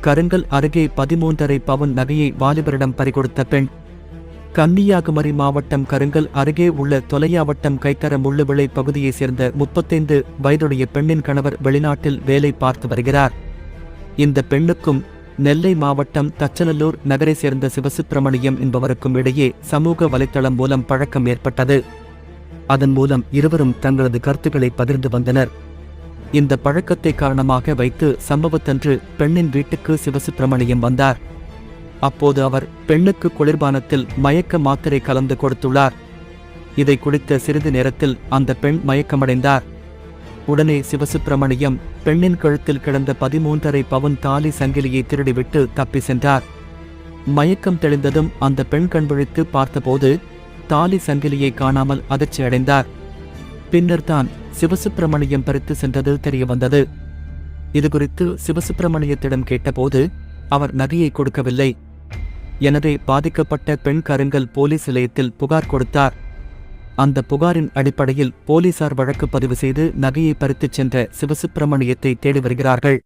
கருங்கல் அருகே பதிமூன்றரை பவுன் நகையை வாலிபரிடம் பறிகொடுத்த பெண் கன்னியாகுமரி மாவட்டம் கருங்கல் அருகே உள்ள தொலையாவட்டம் கைத்தர முள்ளுவிளை பகுதியைச் சேர்ந்த முப்பத்தைந்து வயதுடைய பெண்ணின் கணவர் வெளிநாட்டில் வேலை பார்த்து வருகிறார். இந்த பெண்ணுக்கும் நெல்லை மாவட்டம் தச்சநல்லூர் நகரை சேர்ந்த சிவசுப்பிரமணியம் என்பவருக்கும் இடையே சமூக வலைத்தளம் மூலம் பழக்கம் ஏற்பட்டது. அதன் மூலம் இருவரும் தங்களது கருத்துக்களை பகிர்ந்து வந்தனர். இந்த பழக்கத்தை காரணமாக வைத்து சம்பவத்தன்று பெண்ணின் வீட்டுக்கு சிவசுப்பிரமணியம் வந்தார். அப்போது அவர் பெண்ணுக்கு குளிர்பானத்தில் மயக்க மாத்திரை கலந்து கொடுத்துள்ளார். இதை குடித்த சிறிது நேரத்தில் அந்த பெண் மயக்கமடைந்தார். உடனே சிவசுப்பிரமணியம் பெண்ணின் கழுத்தில் கிடந்த பதிமூன்றரை பவுன் தாலி சங்கிலியை திருடிவிட்டு தப்பி சென்றார். மயக்கம் தெளிந்ததும் அந்த பெண் கண்விழித்து பார்த்தபோது தாலி சங்கிலியை காணாமல் அதிர்ச்சி அடைந்தார் பின்னர் தான் சிவசுப்பிரமணியம் பறித்து சென்றது தெரியவந்தது. இதுகுறித்து சிவசுப்பிரமணியத்திடம் கேட்டபோது அவர் நகையை கொடுக்கவில்லை. எனவே பாதிக்கப்பட்ட பெண் கருங்கல் போலீஸ் நிலையத்தில் புகார் கொடுத்தார். அந்த புகாரின் அடிப்படையில் போலீசார் வழக்கு பதிவு செய்து நகையை பறித்துச் சென்ற சிவசுப்பிரமணியத்தை தேடி வருகிறார்கள்.